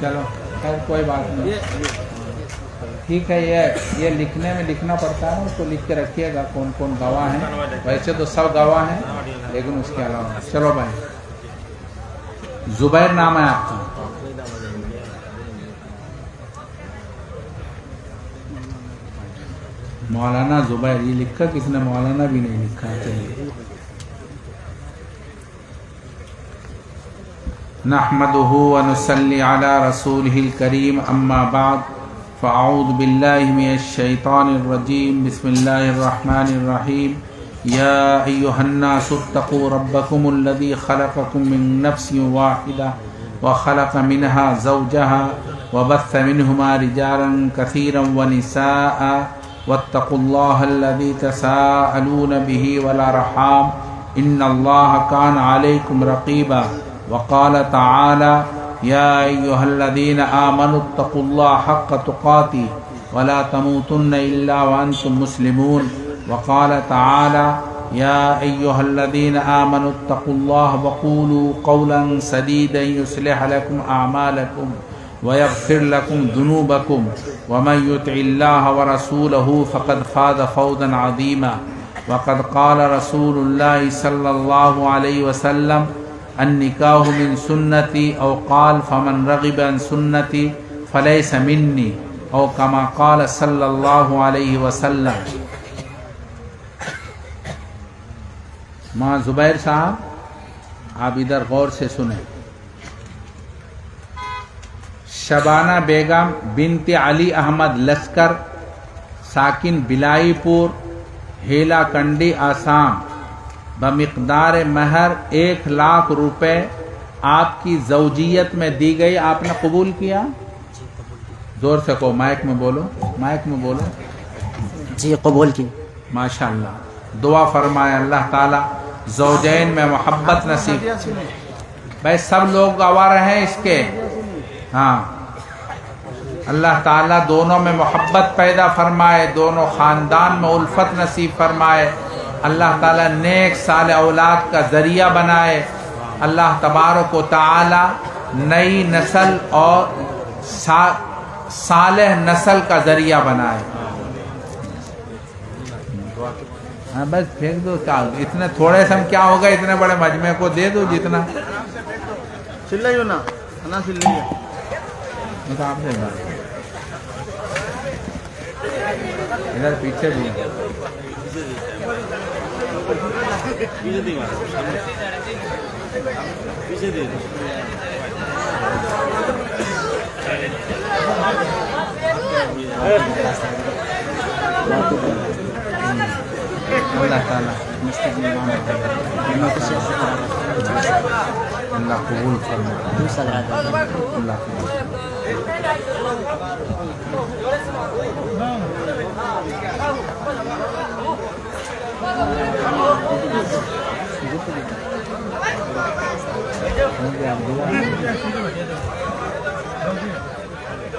چلو، خیر، کوئی بات نہیں۔ ٹھیک ہے، یہ یہ لکھنے میں لکھنا پڑتا ہے، اس کو لکھ کے رکھیے گا کون کون گواہ ہیں۔ ویسے تو سب گواہ ہیں، لیکن اس کے علاوہ۔ چلو بھائی۔ زبیر نام ہے آپ کا۔ مولانا زبیر، یہ لکھا کس نے؟ مولانا بھی نہیں لکھا۔ چاہیے نحمده ونسلي على رسوله الكريم، أما بعد، فأعوذ بالله من الشيطان الرجيم، بسم الله الرحمن الرحيم. يا أيها الناس، اتقوا ربكم الذي خلقكم من نفس واحدة، وخلق منها زوجها، وبث منهما رجالا كثيرا ونساء، واتقوا الله الذي تساءلون به والأرحام. إن الله كان عليكم رقيباً. وقال تعالى يا أيها الذين آمنوا اتقوا الله حق تقاته ولا تموتن إلا وأنتم مسلمون. وقال تعالى يا أيها الذين آمنوا اتقوا الله وقولوا قولا سديدا يصلح لكم أعمالكم ويغفر لكم ذنوبكم. ومن يطع الله ورسوله فقد فاز فوزا عظيما. وقد قال رسول الله صلى الله عليه وسلم النکاح من سنتی او قال فمن رغب عن سنتی فلیس منی او کما قال صلی اللہ علیہ وسلم۔ ماں زبیر صاحب، آپ ادھر غور سے سنیں۔ شبانہ بیگم بنت علی احمد لشکر، ساکن بلائی پور ہیلا کنڈی، آسام۔ بمقدار مہر ایک لاکھ روپے آپ کی زوجیت میں دی گئی آپ نے قبول کیا؟ زور سے کو مائک میں بولو مائک میں بولو۔ جی قبول کی۔ ماشاء اللہ دعا فرمائے اللہ تعالی زوجین میں محبت نصیب۔ بھائی سب لوگ گوار ہیں اس کے۔ ہاں۔ اللہ تعالیٰ دونوں میں محبت پیدا فرمائے دونوں خاندان میں الفت نصیب فرمائے۔ اللہ تعالیٰ نیک سال اولاد کا ذریعہ بنائے۔ اللہ تبارک و تعالیٰ نئی نسل اور صالح نسل کا ذریعہ بنائے۔ ہاں بس پھینک دو کیا اتنے تھوڑے سم کیا ہوگا؟ اتنے بڑے مجمع کو دے دو جتنا۔ ادھر پیچھے بھی۔ bisa দিই পিছিয়ে দিন Allah Ta'ala mustaqimah bima tasyafuh Allah kubul itu saudara Allah kubul Thank you.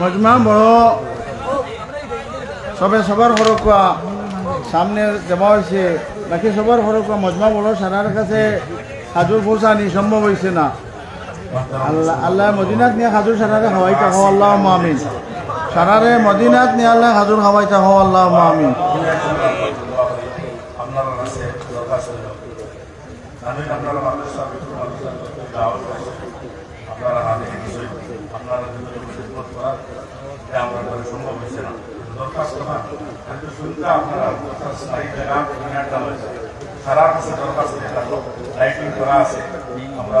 মজমা বড় সবে সবার হরকুয়া সামনে জমা হয়েছে বাকি সবার হরকুয়া মজমা বড় সারার কাছে হাজুর পৌঁছানি সম্ভব হয়েছে না আল্লাহ মদিনাত নিয়ে হাজুর সারারে খাওয়াইতে হো আল্লাহ মামিন সারারে মদিনাত নিয়ে আল্লাহ হাজুর খাওয়াইতে হো আল্লাহ মামিন আছে আমরা